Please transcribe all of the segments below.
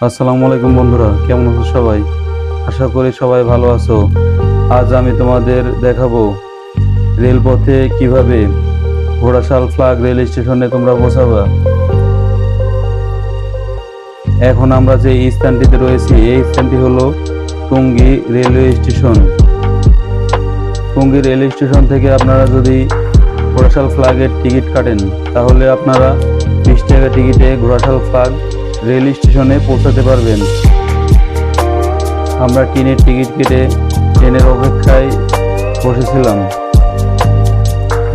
আসসালামু আলাইকুম বন্ধুরা, কেমন আছো সবাই? আশা করি সবাই ভালো আছো। আজ আমি তোমাদের দেখাবো রেলপথে কীভাবে ঘোড়াশাল ফ্লাগ রেল স্টেশনে তোমরা পৌঁছাবা এখন আমরা যে স্থানটিতে রয়েছি, এই স্থানটি হলো Tongi railway station. Tongi rail station থেকে আপনারা যদি ঘোড়াশাল ফ্লাগের টিকিট কাটেন, তাহলে আপনারা বিশ টাকা টিকিটে ঘোড়াশাল ফ্লাগ রেল স্টেশনে পৌঁছাতে পারবেন। আমরা ট্রেনের টিকিট কেটে ট্রেনের অপেক্ষায় বসেছিলাম।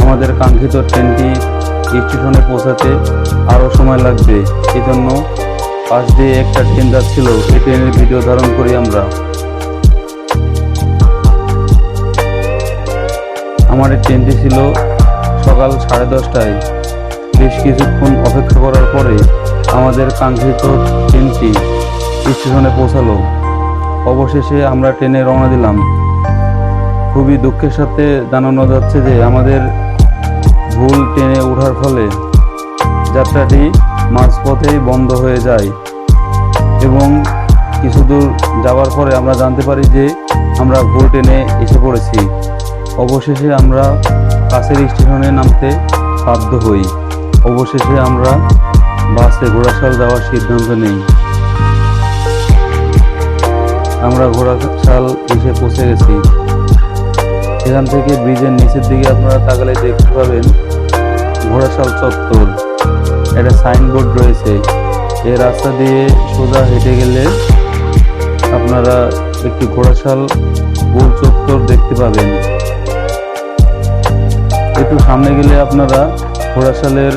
আমাদের কাঙ্ক্ষিত ট্রেনটি স্টেশনে পৌঁছাতে আরও সময় লাগবে। এই জন্য পাশ দিয়ে একটা ট্রেন যাচ্ছিল। সেই ট্রেনের ভিডিও ধারণ করি আমরা। আমার এই ট্রেনটি ছিল সকাল সাড়ে দশটায়। বেশ কিছুক্ষণ অপেক্ষা করার পরে আমাদের কাঙ্ক্ষিত ট্রেনটি স্টেশনে পৌঁছালো। অবশেষে আমরা ট্রেনে রওনা দিলাম। খুবই দুঃখের সাথে জানানো যাচ্ছে যে আমাদের ভুল ট্রেনে ওঠার ফলে যাত্রাটি মাঝপথেই বন্ধ হয়ে যায় এবং কিছু দূর যাওয়ার পরে আমরা জানতে পারি যে আমরা ভুল ট্রেনে এসে পড়েছি। অবশেষে আমরা কাছের স্টেশনে নামতে বাধ্য হই। অবশেষে আমরা বাসে ঘোড়াশাল যাওয়ার সিদ্ধান্ত নেই। আমরা ঘোড়াশাল এসে পৌঁছে গেছি। এখান থেকে ব্রিজের নিচের দিকে আপনারা তাকালে দেখতে পাবেন ঘোড়াশাল চত্বর। একটা সাইনবোর্ড রয়েছে। এই রাস্তা দিয়ে সোজা হেঁটে গেলে আপনারা একটি ঘোড়াশাল গোল চত্বর দেখতে পাবেন। একটু সামনে গেলে আপনারা ঘোড়াশালের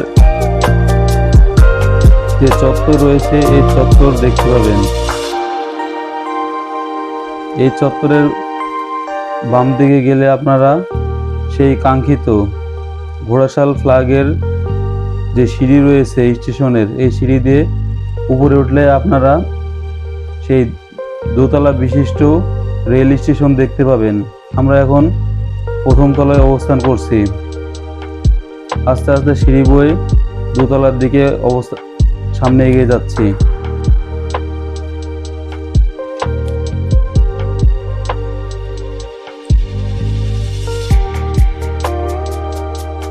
যে চত্বর রয়েছে, এই চত্বর দেখতে পাবেন। এই চত্বরের বাম দিকে গেলে আপনারা সেই কাঙ্ক্ষিত ঘোড়াশাল ফ্লাগের যে সিঁড়ি রয়েছে স্টেশনের, এই সিঁড়ি দিয়ে উপরে উঠলে আপনারা সেই দোতলা বিশিষ্ট রেল স্টেশন দেখতে পাবেন। আমরা এখন প্রথম তলায় অবস্থান করছি। আস্তে আস্তে সিঁড়ি বয়ে দোতলার দিকে অবস্থা সামনে এগিয়ে যাচ্ছি।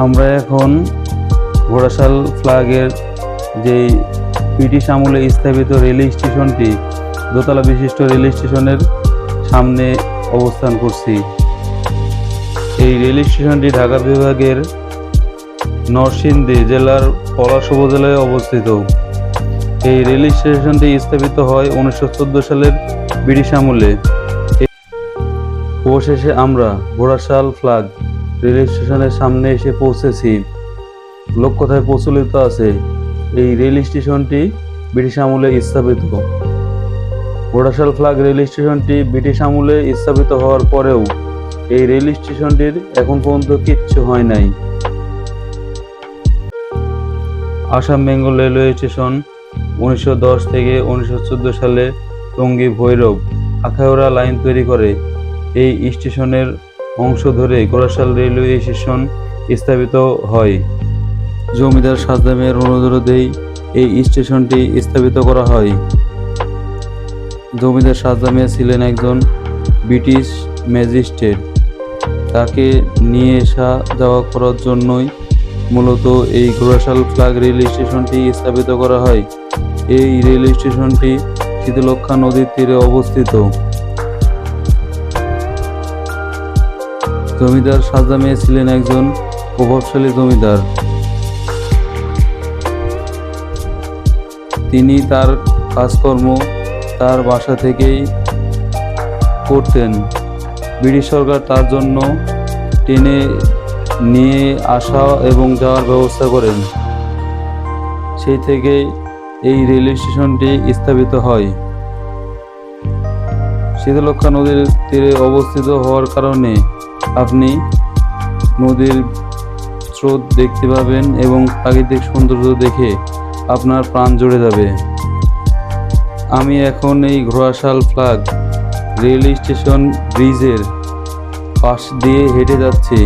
আমরা এখন ঘোড়াশাল ফ্ল্যাগের যেই ব্রিটিশ আমলে স্থাপিত রেল স্টেশনটি, দোতলা বিশিষ্ট রেল স্টেশনের সামনে অবস্থান করছি। এই রেল স্টেশনটি ঢাকা বিভাগের নরসিংদী জেলার পলাশ উপজেলায় অবস্থিত। এই রেল স্টেশনটি স্থাপিত হয় উনিশশো চোদ্দ সালের ব্রিটিশ আমলে। অবশেষে আমরা ঘোড়াশাল ফ্ল্যাগ রেল স্টেশনের সামনে এসে পৌঁছেছি। লোককথায় প্রচলিত আছে এই রেল স্টেশনটি ব্রিটিশ আমলে স্থাপিত। ঘোড়াশাল ফ্লাগ রেল স্টেশনটি ব্রিটিশ আমলে স্থাপিত হওয়ার পরেও এই রেল স্টেশনটির এখন পর্যন্ত কিচ্ছু হয় নাই। আসাম বেঙ্গল রেলওয়ে স্টেশন উনিশশো দশ থেকে উনিশশো চোদ্দ সালে টঙ্গী ভৈরব আখাউড়া লাইন তৈরি করে। এই স্টেশনের অংশ ধরে গোরাশাল রেলওয়ে স্টেশন স্থাপিত হয়। জমিদার সাদ্দামের অনুরোধেই এই স্টেশনটি স্থাপিত করা হয়। জমিদার সাদ্দামে ছিলেন একজন ব্রিটিশ ম্যাজিস্ট্রেট। তাকে নিয়ে আসা যাওয়া করার জন্যই মূলত এই ঘোড়াশাল ফ্লাগ রেল স্টেশনটি স্থাপিত করা হয়। এই রেল স্টেশনটি শীতলক্ষা নদীর তীরে অবস্থিত। জমিদার সাজামে ছিলেন একজন প্রভাবশালী জমিদার। তিনি তার কাজকর্ম তার বাসা থেকেই করতেন। ব্রিটিশ সরকার তার জন্য টেনে নিয়ে আসা এবং যাওয়ার ব্যবস্থা করেন। সেই থেকে এই রেল স্টেশনটি স্থাপিত হয়। শীতলক্ষা নদীর তীরে অবস্থিত হওয়ার কারণে আপনি নদীর স্রোত দেখতে পাবেন এবং প্রাকৃতিক সৌন্দর্য দেখে আপনার প্রাণ জুড়ে যাবে। আমি এখন এই ঘোড়াশাল ফ্লাগ রেল স্টেশন ব্রিজের পাশ দিয়ে হেঁটে যাচ্ছি।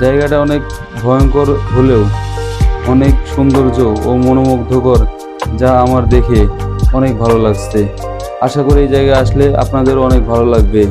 জায়গাটা অনেক ভয়ঙ্কর হলেও অনেক সৌন্দর্য ও মনোমুগ্ধকর। যা আমার দেখে অনেক ভালো লাগছে। আশা করি এই জায়গায় আসলে আপনাদেরও অনেক ভালো লাগবে।